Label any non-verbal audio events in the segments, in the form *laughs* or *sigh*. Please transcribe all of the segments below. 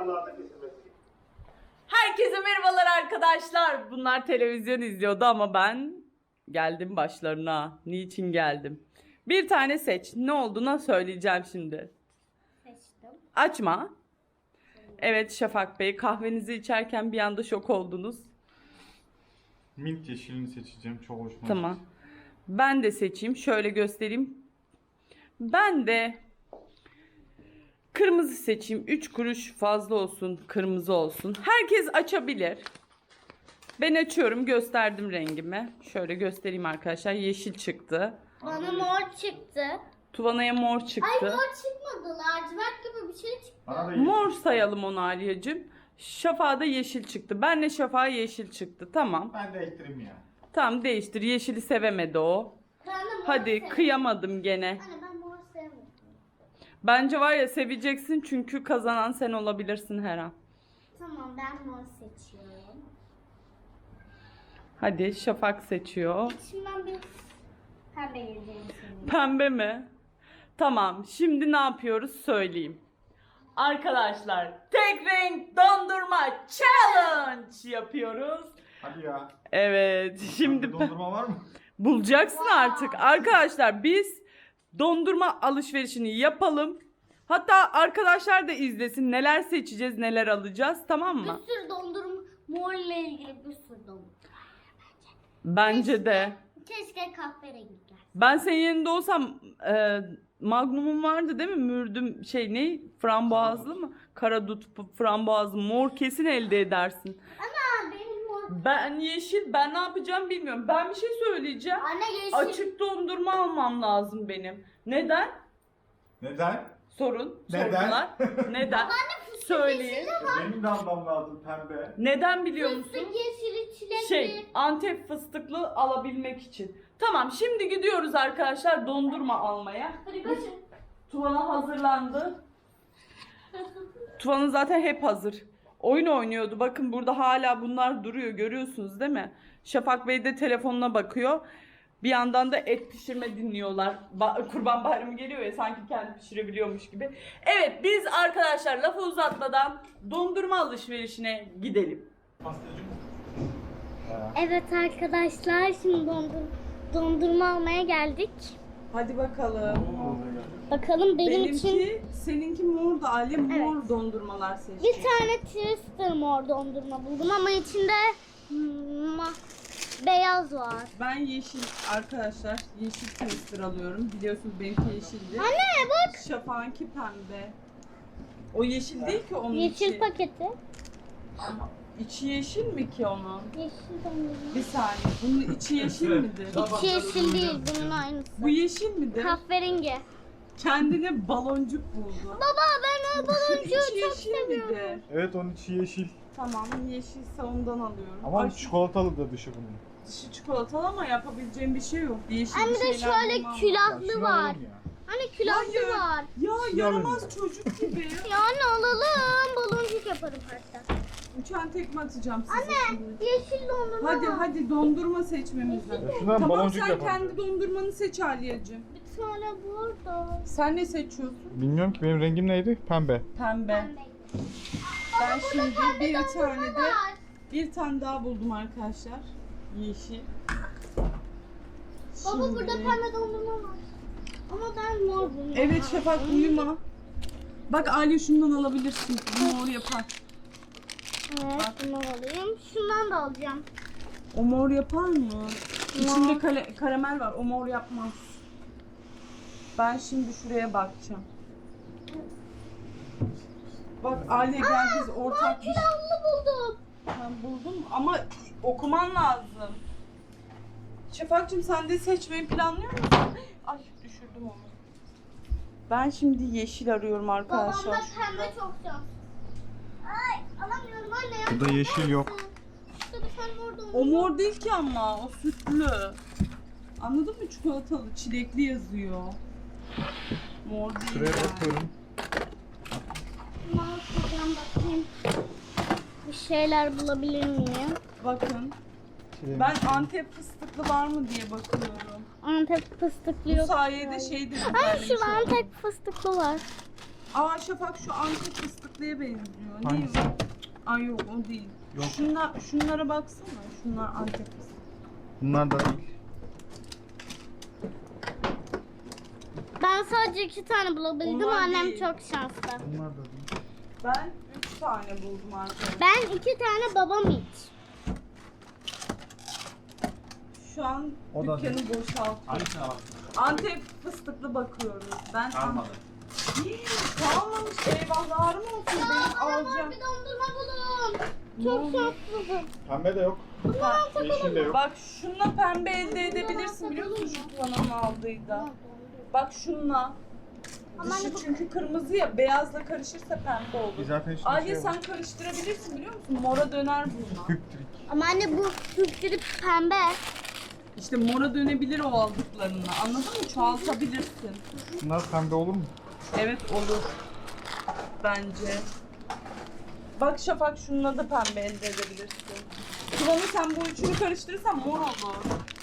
mezarlarda kesilmesi. Herkese merhabalar arkadaşlar. Bunlar televizyon izliyordu ama ben geldim başlarına. Niçin geldim? Bir tane seç. Ne olduğuna söyleyeceğim şimdi. Seçtim. Açma. Evet Şafak Bey kahvenizi içerken bir anda şok oldunuz. Mint yeşilini seçeceğim. Çok hoşuma Tamam. Ben de seçeyim. Şöyle göstereyim. Ben de kırmızı seçeyim. 3 kuruş fazla olsun, kırmızı olsun. Herkes açabilir. Ben açıyorum, gösterdim rengimi. Şöyle göstereyim arkadaşlar. Yeşil çıktı. Bana mor çıktı. Tuvana'ya mor Ay çıktı. mor çıkmadı. Lacivert gibi bir şey çıktı. Bana da yeşil. Mor sayalım onu Aliyacığım. Şafağa da yeşil çıktı. Benle şafağa yeşil çıktı. Tamam. Ben de ektireyim ya. Tamam değiştir. Yeşili sevemedi o. Mor Hadi sevmiyorum. kıyamadım gene. Anne ben. Bence var ya seveceksin çünkü kazanan sen olabilirsin her an. Tamam ben mor seçiyorum. Hadi Şafak seçiyor. Şimdi ben bir pembe gireceğim senin. Pembe mi? Tamam şimdi ne yapıyoruz söyleyeyim. Arkadaşlar tek renk dondurma challenge yapıyoruz. Hadi ya. Evet şimdi Şimdi dondurma var mı? bulacaksın artık. Arkadaşlar biz dondurma alışverişini yapalım. Hatta arkadaşlar da izlesin neler seçeceğiz neler alacağız tamam mı? Bir sürü dondurma mor ile ilgili bir sürü dondurma. Bence de. Keşke kahverengiler. Ben senin yerinde olsam e, Magnum'un vardı değil mi? Mürdüm şey ne? Frambuazlı mı? Karadut frambuazlı mor kesin elde edersin. Mor. Ben yeşil ben ne yapacağım bilmiyorum. Ben bir şey söyleyeceğim. Anne yeşil. Açık dondurma almam lazım benim. Neden? Neden? Sorun. Neden? Sordular. *laughs* Neden? Söyleyin. Benim de almam lazım pembe. Neden biliyor musun? Fıstık yeşili çilekli. Şey Antep fıstıklı alabilmek için. Tamam şimdi gidiyoruz arkadaşlar dondurma almaya. Hadi kaçın. Tuvana hazırlandı. Tuvan'ın zaten hep hazır. Oyun oynuyordu. Bakın burada hala bunlar duruyor. Görüyorsunuz değil mi? Şafak Bey de telefonuna bakıyor. Bir yandan da et pişirme dinliyorlar. Ba- Kurban bayramı geliyor ya sanki kendi pişirebiliyormuş gibi. Evet biz arkadaşlar lafı uzatmadan dondurma alışverişine gidelim. Evet arkadaşlar şimdi dondur dondurma almaya geldik. Hadi bakalım. Bakalım benim Benimki, için seninki mor da Ali mor Evet. dondurmalar seçti. bir tane Twister mor dondurma buldum ama içinde hmm, beyaz var. Ben yeşil arkadaşlar yeşil twister alıyorum. Biliyorsunuz benimki yeşildi. Anne bak. Şafak'ınki pembe. O yeşil değil ki onun Yeşil içi. paketi. Ama içi yeşil mi ki onun? Yeşil dondurma. Bir saniye. Bunun içi yeşil midir? İçi yeşil değil bunun aynısı. Bu yeşil midir? Kahverengi. Kendine baloncuk buldu. Baba ben o baloncuğu içi çok yeşil seviyorum. midir? Evet onun içi yeşil. Tamam yeşilse ondan alıyorum. Ama Ay, çikolatalı da dışı bunun. dışı çikolatalı ama yapabileceğim bir şey yok. Yeşil Hem bir de şeyler şöyle bulmam külahlı şunu var. ya. Hani külahlı Hayır. var. Ya yaramaz çocuk gibi. *laughs* Ya anne alalım. Baloncuk yaparım hatta. Uçan tekme atacağım size Anne şimdi. yeşil dondurma Hadi var. hadi dondurma seçmemiz lazım. Şundan Tamam baloncuk sen yapalım. kendi dondurmanı seç Aliyacığım. Bir tane burada. Sen ne seçiyorsun? Bilmiyorum ki benim rengim neydi? Pembe. Pembe. Ben şimdi bir tane de var. bir tane daha buldum arkadaşlar. Yeşil. Baba Şimdi- burada pembe dondurma var. Ama ben mor buldum. Evet Şafak uyuma. Bak Ali şundan alabilirsin. Bu mor yapar. Evet bunu alayım. Şundan da alacağım. O mor yapar mı? İçinde kale- karamel var. O mor yapmaz. Ben şimdi şuraya bakacağım. Bak Ali gel biz ortak bir Külahlı buldum. Ben buldum ama okuman lazım. Şafakcığım sen de seçmeyi planlıyor musun? Ay düşürdüm onu. Ben şimdi yeşil arıyorum Babam da arkadaşlar. pembe çok şans. Ay alamıyorum anne ya. Burada yeşil yok. Bir tane mor dondurma. O mor değil ki ama o sütlü. Anladın mı? Çikolatalı, çilekli yazıyor. Mor değil Şuraya yani. bakıyorum. Mor şuradan bakayım. Bir şeyler bulabilir miyim? Bakın. Ben Antep fıstıklı var mı diye bakıyorum. Antep fıstıklı Bu yok. sayede şey de şurada oldu. Antep fıstıklı var. Aa Şafak şu Antep fıstıklıya benziyor. Hangisi? Ay yok o değil. Yok. Şunlar, şunlara baksana. Şunlar Antep fıstıklı. Bunlar da değil. Ben sadece iki tane bulabildim. Onlar Annem değil. çok şanslı. Bunlar da değil. Ben 3 tane buldum arkadaşlar. Ben iki tane babam hiç. Şu an O da dükkanı boşaltıyorum. Antep fıstıklı bakıyoruz. Ben Kalmadı. Hii, Kalmamış eyvahlarım olsun. Ben alacağım. bir dondurma bulun. Çok oldu? şanslısın. Pembe de yok. Yeşil de yok. Bak şununla pembe elde edebilirsin biliyor musun şu planın aldığıyla. Bak şununla. Ama Dışı bu- çünkü kırmızı ya beyazla karışırsa pembe olur. Zaten Aliye şey sen karıştırabilirsin biliyor musun? Mora döner bunlar. Hüptrik. Ama anne bu hüptürüp pembe. İşte mora dönebilir o aldıklarını. Anladın mı? Çoğaltabilirsin. Bunlar pembe olur mu? Evet olur. Bence. Bak Şafak şununla da pembe elde edebilirsin. Kıvamı sen bu üçünü karıştırırsan mor olur.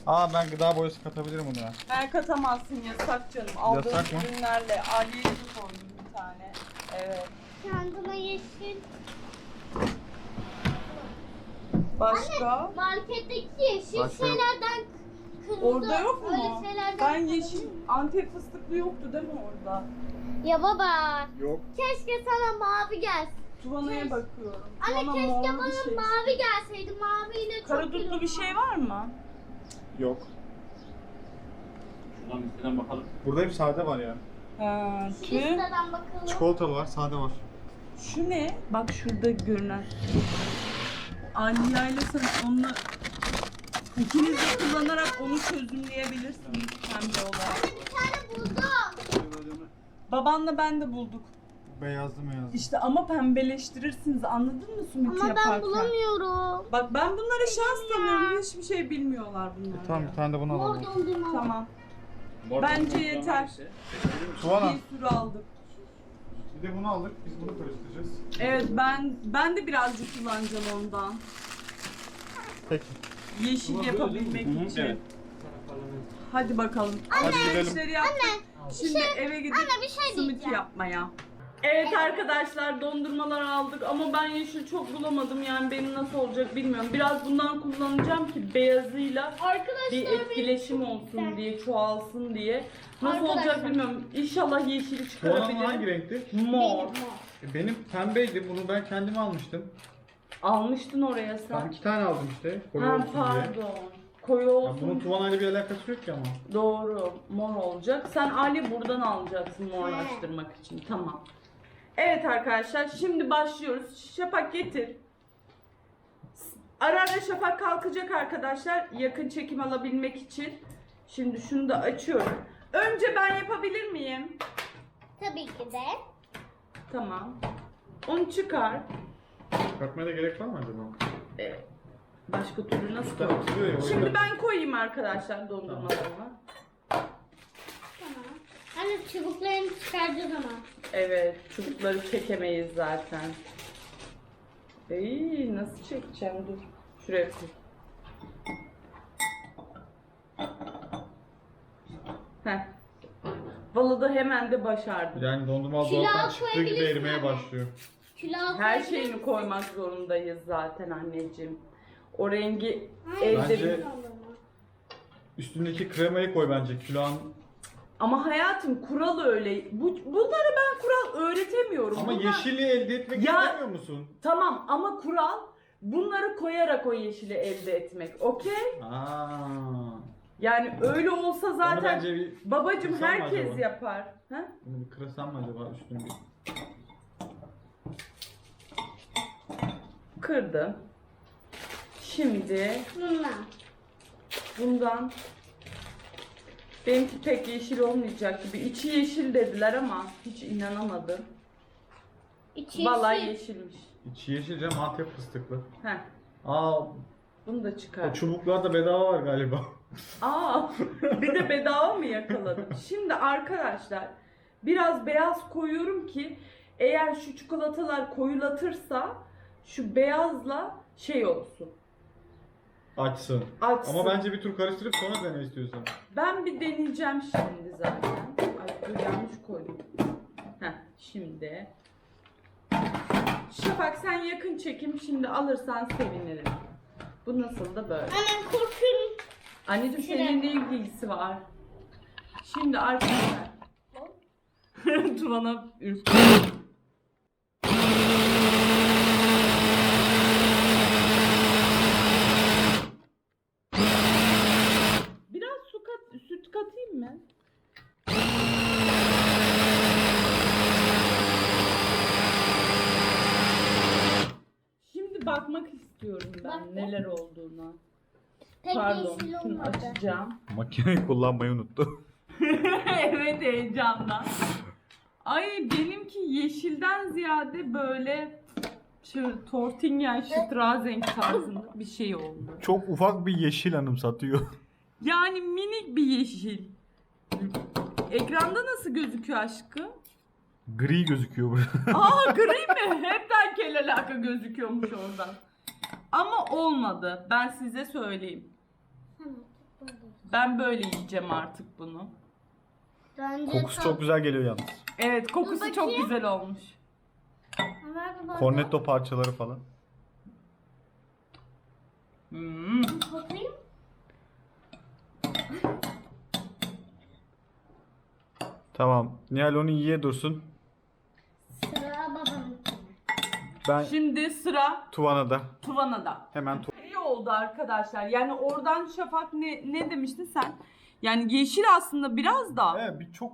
Aa ben gıda boyası katabilirim buna. Ben katamazsın yasak canım. Aldığım Yasak mı? ürünlerle Aliye'ye de koydum bir tane. Evet. Kendime yeşil. Başka? Marketteki yeşil Başka yok. şeylerden kırmızı. Orada yok mu? Öyle şeylerden Ben yeşil Antep fıstıklı yoktu değil mi orada? Ya baba. Yok. Keşke sana mavi gelsin. Tuvana'ya bakıyorum. Anne Tuvana keşke morlu bana bir şey. mavi gelseydi. Maviyle çok Karadutlu bir şey var mı? Yok. Şuradan üstünden bakalım. Burada hep sade var ya. Ha, Şu tüh. listeden bakalım. Çikolatalı var, sade var. Şu ne? Bak şurada görünen. Aliye ile sen onunla ikiniz de kullanarak onu çözümleyebilirsiniz pembe olarak. Anne bir tane buldum. Babanla ben de bulduk. Beyazlı meyazlı. İşte ama pembeleştirirsiniz anladın mı Sumit Ama yaparken? ben bulamıyorum. Bak ben bunlara şans tanıyorum. Hiçbir şey bilmiyorlar bunlar. E, tamam bir tane de bunu Mor alalım. dondurma. Tamam. Bence yeter. misin? Tuvana. Bir sürü aldık. Bir de bunu aldık. Biz bunu karıştıracağız. Evet ben ben de birazcık kullanacağım ondan. Peki. Yeşil yapabilmek için. evet. Hadi bakalım. Hadi Anne. gidelim. işleri yaptık. Şimdi eve gidip Anne bir şey diyeceğim. yapmaya. Evet arkadaşlar dondurmalar aldık ama ben yeşil çok bulamadım yani benim nasıl olacak bilmiyorum. Biraz bundan kullanacağım ki beyazıyla Arkadaşlar bir etkileşim olsun diye çoğalsın diye. Nasıl Arkadaşlar. olacak bilmiyorum. İnşallah yeşili Tuvana'nın hangi çıkarabilirim. renkti? Mor. E, Benim pembeydi. Bunu ben kendim almıştım. Almıştın oraya Ben sen. iki tane aldım işte. Koyu Ha olsun diye. pardon. Koyu Ya olsun. bunun Tuvana'yla bir alakası yok ki ama. Doğru. Mor olacak. Sen Ali buradan alacaksın morlaştırmak için. Tamam. Evet arkadaşlar şimdi başlıyoruz. Şafak getir. Ara ara Şafak kalkacak arkadaşlar. Yakın çekim alabilmek için. Şimdi şunu da açıyorum. Önce ben yapabilir miyim? Tabii ki de. Tamam. Onu çıkar. Katmaya da gerek var mı acaba? Ee, başka türlü nasıl koyayım? atılıyor ya, o Şimdi yüzden. ben koyayım arkadaşlar dondurmalarımı. Tamam. Anne çubuklarını çıkaracağız ama. Evet, çubukları çekemeyiz zaten. Ey, nasıl çekeceğim? Dur. Şuraya koy. Heh. Vallahi da hemen de başardım. Yani dondurma dolaptan çıktığı gibi koyabilirsin erimeye anne. başlıyor. Külah Her koyabilir şeyini misin? koymak zorundayız zaten anneciğim. O rengi Hayır, elde Bence-. Üstündeki kremayı koy bence. Külahın Ama hayatım kural öyle. Bu, bunları ben kural öğretemiyorum. Ama Bunlar- yeşili elde etmek Ya- istemiyor musun? Tamam ama kural bunları koyarak o yeşili elde etmek. Okey? Aa. Yani öyle olsa Onu zaten bence bir babacım kırsam mı herkes acaba? yapar. Ha? bunu bir kırsam mı acaba üstünü bir? Kırdım. Şimdi Bununla. bundan benimki pek yeşil olmayacak gibi. İçi yeşil dediler ama hiç inanamadım. İçi Vallahi yeşil. yeşilmiş. İçi yeşil canım Antep fıstıklı. Heh, Aa bunu da o çıkar. çubuklar da bedava var galiba. Aa, bir de bedava mı yakaladım? *laughs* Şimdi arkadaşlar biraz beyaz koyuyorum ki eğer şu çikolatalar koyulatırsa şu beyazla şey olsun. Açsın. Açsın. Ama bence bir tur karıştırıp sonra dene istiyorsan. Ben bir deneyeceğim şimdi zaten. Ay dur yanlış koydum. Heh. Şimdi. Şafak sen yakın çekim şimdi alırsan sevinirim. Bu nasıl da böyle. Hemen korkuyorum. Anneciğim senin ne ilgisi var? Şimdi arkadaşlar. *laughs* Tuvan'a ürktü. Biraz su kat, süt katayım mı? Şimdi bakmak istiyorum ben Bak. neler olduğuna. Pek Pardon, şunu açacağım. Makineyi kullanmayı unuttu. *laughs* evet heyecandan. Ay benimki yeşilden ziyade böyle şu Tortingen Strazen tarzında bir şey oldu. Çok ufak bir yeşil anımsatıyor. Yani minik bir yeşil. Ekranda nasıl gözüküyor aşkım? Gri gözüküyor burada. Aa gri mi? Hepten kel alaka gözüküyormuş oradan. Ama olmadı. Ben size söyleyeyim. Ben böyle yiyeceğim artık bunu. Bence Kokusu çok güzel geliyor yalnız. Evet kokusu çok bakayım. güzel olmuş. Cornetto parçaları falan. Hmm. Tamam. Nihal onu yiye dursun. Ben Şimdi sıra Tuvana'da. Tuvana'da. Hemen tu- İyi oldu arkadaşlar. Yani oradan Şafak ne, ne demiştin sen? Yani yeşil aslında biraz da. Evet, bir çok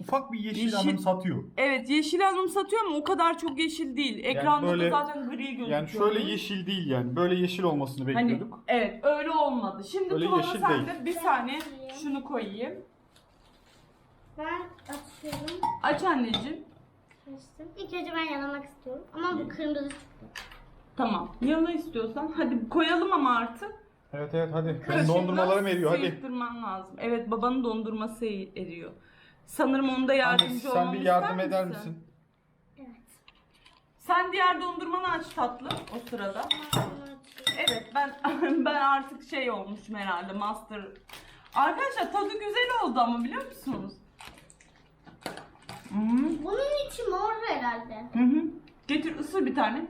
ufak bir yeşil, Yeşil- anımsatıyor. Evet yeşil anımsatıyor ama o kadar çok yeşil değil. Ekranda böyle- da zaten gri gözüküyor. Yani şöyle yeşil değil yani. Böyle yeşil olmasını Hani bekliyorduk. evet öyle olmadı. Şimdi Öyle Tuvan'a yeşil sen değil. de bir saniye şunu koyayım. Ben açıyorum. Aç anneciğim. Açtım. İlk önce ben yalamak istiyorum. Ama bu kırmızı çıktı. Tamam. Yalı istiyorsan. Hadi koyalım ama artık. Evet evet hadi. Benim Kaşıkla dondurmalarım eriyor hadi. sıyırttırman lazım. Evet babanın dondurması eriyor. Sanırım onda yardımcı Annesi, olmamı sen bir yardım ister eder misin? misin? Evet. Sen diğer dondurmanı aç tatlı o sırada. Ben bunu açıyorum. Evet ben *laughs* ben artık şey olmuşum herhalde master. Arkadaşlar tadı güzel oldu ama biliyor musunuz? Bunun içi mor herhalde. Hı hı. Getir ısır bir tane.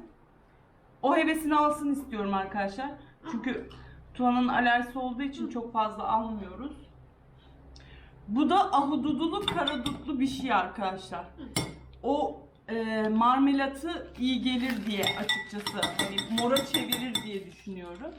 O hevesini alsın istiyorum arkadaşlar. Çünkü Tuana'nın alerjisi olduğu için çok fazla almıyoruz. Bu da ahududulu karadutlu bir şey arkadaşlar. O e, marmelatı iyi gelir diye açıkçası. Hani mora çevirir diye düşünüyorum.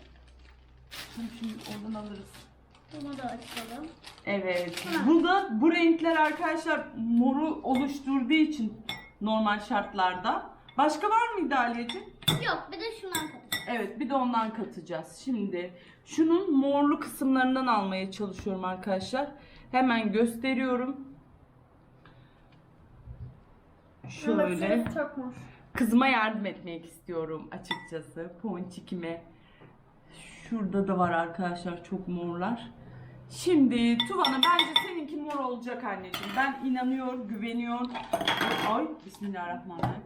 Şimdi, şimdi oradan alırız. Bunu da açalım. Evet. Bu da bu renkler arkadaşlar moru oluşturduğu için normal şartlarda. Başka var mıydı Aliyeciğim? Yok bir de şundan katacağım. Evet bir de ondan katacağız. Şimdi şunun morlu kısımlarından almaya çalışıyorum arkadaşlar. Hemen gösteriyorum. Şöyle. Çok mor. Kızıma yardım etmek istiyorum açıkçası. Ponçikime. Şurada da var arkadaşlar çok morlar. Şimdi Tuvana bence seninki mor olacak anneciğim. Ben inanıyor, güveniyor. Ay bismillahirrahmanirrahim.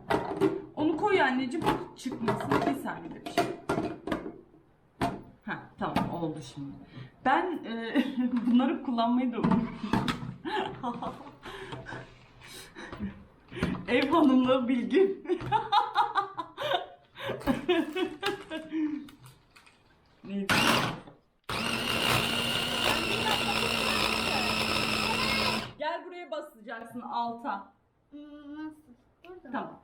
Onu koy anneciğim çıkmasın. Bir saniye bir şey. Heh, tamam oldu şimdi. Ben e, *laughs* bunları kullanmayı da unuttum. *laughs* Ev hanımlığı bilgi. *laughs* Neydi? Gel buraya basacaksın alta. Nasıl? Burada? Tamam.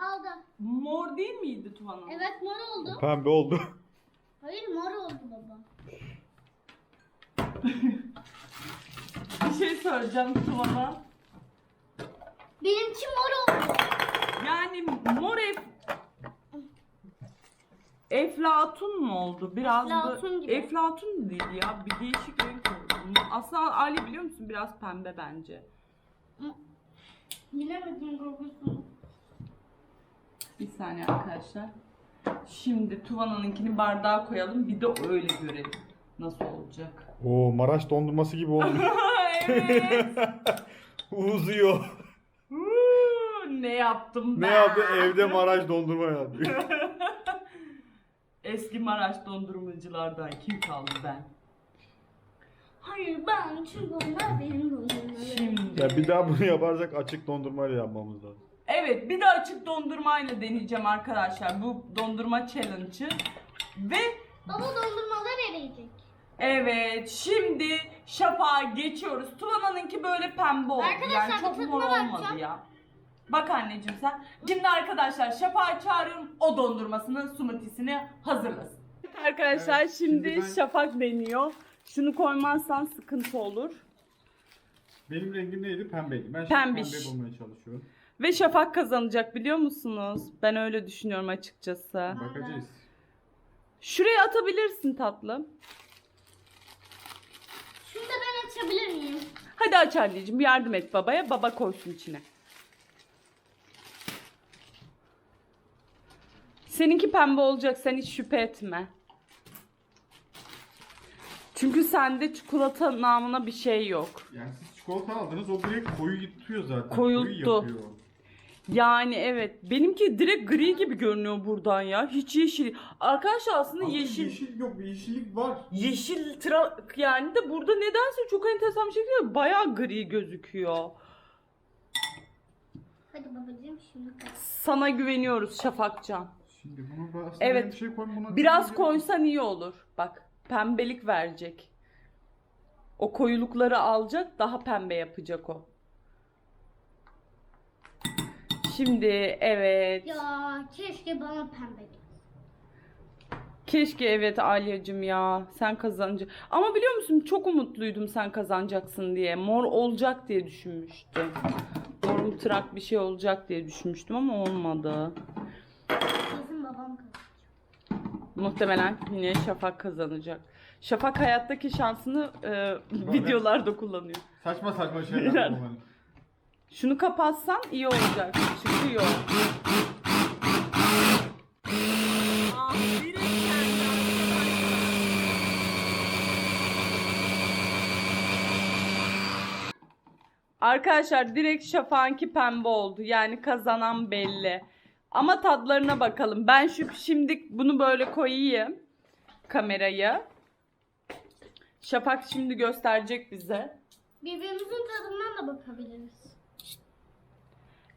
Aldım. mor değil miydi Tuvan'a? Evet mor oldu. Pembe oldu. Hayır mor oldu baba. *laughs* Bir şey söyleyeceğim Tuvan'a. Benimki mor oldu. Yani mor ef... Eflatun mu oldu? Biraz Eflatun da... gibi. Eflatun değil ya. Bir değişik renk oldu. Aslında Ali biliyor musun? Biraz pembe bence. Bilemedim kokusunu. Bir saniye arkadaşlar. Şimdi Tuvana'nınkini bardağa koyalım. Bir de öyle görelim. Nasıl olacak? Oo Maraş dondurması gibi oldu. *laughs* evet. *laughs* Uzuyor. Ne yaptım ben? ne yaptı? Evde Maraş dondurma yaptı. *laughs* Eski Maraş dondurmacılardan kim kaldı ben? Hayır ben çünkü onlar benim dondurmalarım. Şimdi. Ya bir daha bunu yaparsak açık dondurmayla yapmamız lazım. Evet bir de açık dondurmayla deneyeceğim arkadaşlar bu dondurma challenge'ı. Ve Baba dondurmalar eriyecek. evet şimdi şafağa geçiyoruz. Tuvana'nınki böyle pembe oldu. Arkadaşlar, yani çok mor olmadı bakacağım. ya. Bak anneciğim sen. Şimdi arkadaşlar şafağı çağırıyorum. O dondurmasının smoothiesini hazırlasın. Arkadaşlar Evet, şimdi, şimdi ben- şafak deniyor. Şunu koymazsan sıkıntı olur. Benim rengim neydi? Pembeydi. Ben Pembiş. pembe bulmaya çalışıyorum. Ve şafak kazanacak biliyor musunuz? Ben öyle düşünüyorum açıkçası. Bakacağız. Şuraya atabilirsin tatlım. Şunu da ben açabilir miyim? Hadi aç anneciğim yardım et babaya. Baba koysun içine. Seninki pembe olacak sen hiç şüphe etme. Çünkü sende çikolata namına bir şey yok. Yani siz çikolata aldınız o direkt koyu tutuyor zaten. Koyulttu. Koyu yapıyor. Yani evet benimki direkt gri gibi görünüyor buradan ya. Hiç yeşil. Arkadaşlar aslında Aslında yeşil. yeşil yok bir yeşillik var. Yeşil trak yani de burada nedense çok enteresan bir şekilde bayağı gri gözüküyor. Hadi babacığım şimdi. Sana güveniyoruz Şafakcan. Şimdi bunu aslında Evet. bir şey koyayım buna. Biraz koysan iyi olur. Bak pembelik verecek. O koyulukları alacak daha pembe yapacak o. Şimdi evet. Ya keşke bana pembe gelse. Keşke evet Alyacım ya sen kazanacaksın. Ama biliyor musun çok umutluydum sen kazanacaksın diye. Mor olacak diye düşünmüştüm. Morum trak bir şey olacak diye düşünmüştüm ama olmadı. Babam kazanacak. Muhtemelen yine Şafak kazanacak. Şafak hayattaki şansını e, videolarda kullanıyor. Saçma saçma şeyler kullanıyor. Şunu kapatsan iyi olacak. Çıkıyor. Ah, direkt geldi Arkadaşlar direkt Şafak'ınki pembe oldu. Yani kazanan belli. Ama tadlarına bakalım. Ben şu şimdi bunu böyle koyayım. Kamerayı. Şafak şimdi gösterecek bize. Birbirimizin tadından da bakabiliriz.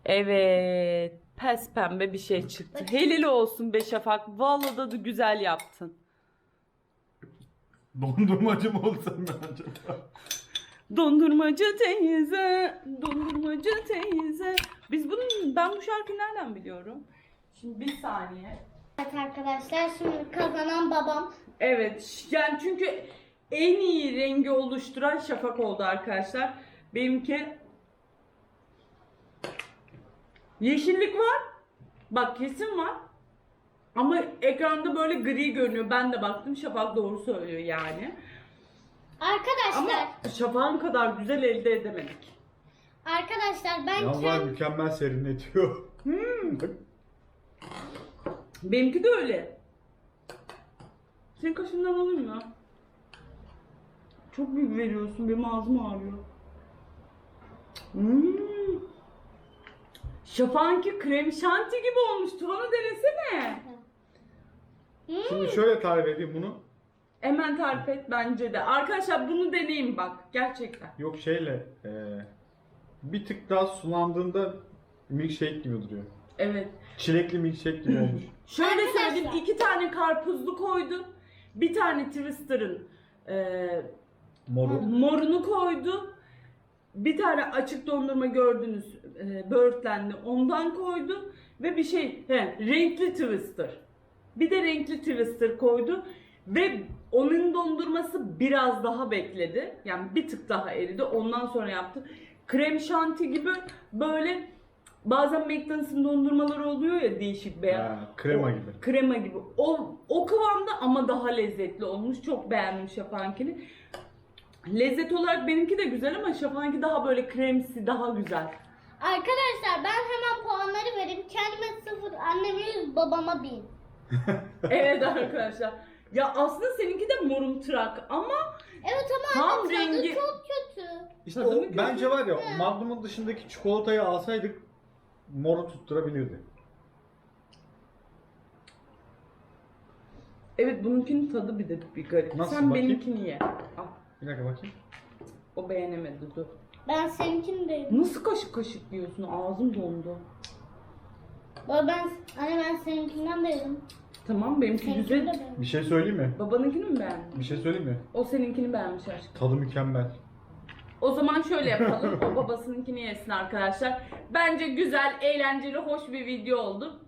Evet. Pes pembe bir şey çıktı. Helal olsun be Şafak. Vallahi da güzel yaptın. Dondurmacı mı olsam ben acaba? Dondurmacı teyze, dondurmacı teyze. Biz bunun, ben bu şarkıyı nereden biliyorum? Şimdi bir saniye. Evet arkadaşlar şimdi kazanan babam. Evet, yani çünkü en iyi rengi oluşturan Şafak oldu arkadaşlar. Benimki yeşillik var. Bak kesin var. Ama ekranda böyle gri görünüyor. Ben de baktım Şafak doğru söylüyor yani. Arkadaşlar, Ama Şafak'ın kadar güzel elde edemedik. Arkadaşlar ben Yalnız var kendim... mükemmel serinletiyor. *laughs* Hmm. Benimki de öyle. Senin kaşından alayım mı? Çok büyük veriyorsun. Benim ağzım ağrıyor. Hmm. Şafak'ınki krem şanti gibi olmuş. Tuvanı denesene. Hmm, Şimdi şöyle tarif edeyim bunu. Hemen tarif et bence de. Arkadaşlar bunu deneyin bak. Gerçekten. Yok şeyle eee, bir tık daha sulandığında milkshake gibi duruyor. Evet. Çilekli milkshake gibi olmuş. *laughs* Şöyle Arkadaşlar. söyleyeyim. iki tane karpuzlu koydu. Bir tane Twister'ın eee Moru. Morunu koydu. Bir tane açık dondurma gördünüz e, böğürtlenli ondan koydu. Ve bir şey he, renkli twister. Bir de renkli twister koydu. Ve onun dondurması biraz daha bekledi. Yani bir tık daha eridi. Ondan sonra yaptı. Krem şanti gibi böyle bazen McDonald's'ın dondurmaları oluyor ya değişik beyaz. Ha, krema O- gibi. Krema gibi. O, o kıvamda ama daha lezzetli olmuş. Çok beğendim Şafak'ınkini. Lezzet olarak benimki de güzel ama Şafak'ınki daha böyle kremsi, daha güzel. Arkadaşlar ben hemen puanları vereyim. Kendime sıfır, anneme yüz, babama bin. *laughs* Evet arkadaşlar. Ya aslında seninki de morumtırak ama Evet ama Tam anne tadı rengi- çok kötü. İşte o bence var ya He. Magnum'un dışındaki çikolatayı alsaydık moru tutturabilirdi. Evet bununkinin tadı bir de bir garip. Nasıl Sen bakayım? benimkini ye. Al. Bir dakika bakayım. O beğenemedi dur. Ben seninkini de yedim. Nasıl kaşık kaşık yiyorsun? Ağzım dondu. Baba ben, anne ben seninkinden de yedim. Tamam benimki güzel. Bir şey söyleyeyim mi? Babanınkini mi beğendin? Bir şey söyleyeyim mi? O seninkini beğenmiş aşkım. Tadı mükemmel. O zaman şöyle yapalım. o babasınınkini yesin arkadaşlar. Bence güzel, eğlenceli, hoş bir video oldu.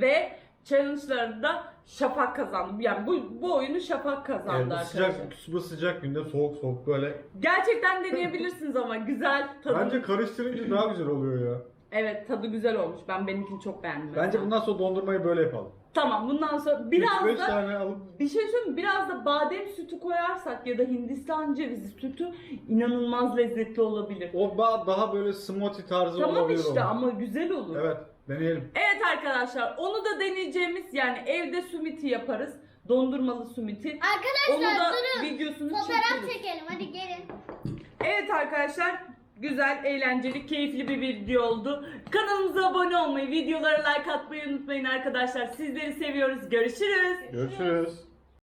Ve challenge'ları da Şafak kazandı. Yani bu, bu oyunu Şafak kazandı Evet, bu arkadaşlar. sıcak, bu sıcak günde soğuk soğuk böyle. Gerçekten deneyebilirsiniz ama güzel tadı. Bence karıştırınca daha güzel oluyor ya. Evet tadı güzel olmuş. Ben benimkini çok beğendim. mesela. Bence bundan sonra dondurmayı böyle yapalım. Tamam bundan sonra biraz 3-5 da tane alıp bir şey söyleyeyim mi? Biraz da badem sütü koyarsak ya da Hindistan cevizi sütü inanılmaz lezzetli olabilir. o ba- daha böyle smoothie tarzı Tamam olabilir işte o. ama güzel olur. Evet, deneyelim. Evet arkadaşlar onu da deneyeceğimiz yani evde sumiti yaparız. Dondurmalı sumiti. Onu Arkadaşlar da durun. videosunu Fotoğraf çekeriz. çekelim hadi gelin. Evet arkadaşlar güzel, eğlenceli, keyifli bir video oldu. Kanalımıza abone olmayı, videolara like atmayı unutmayın arkadaşlar. Sizleri seviyoruz. Görüşürüz. Görüşürüz.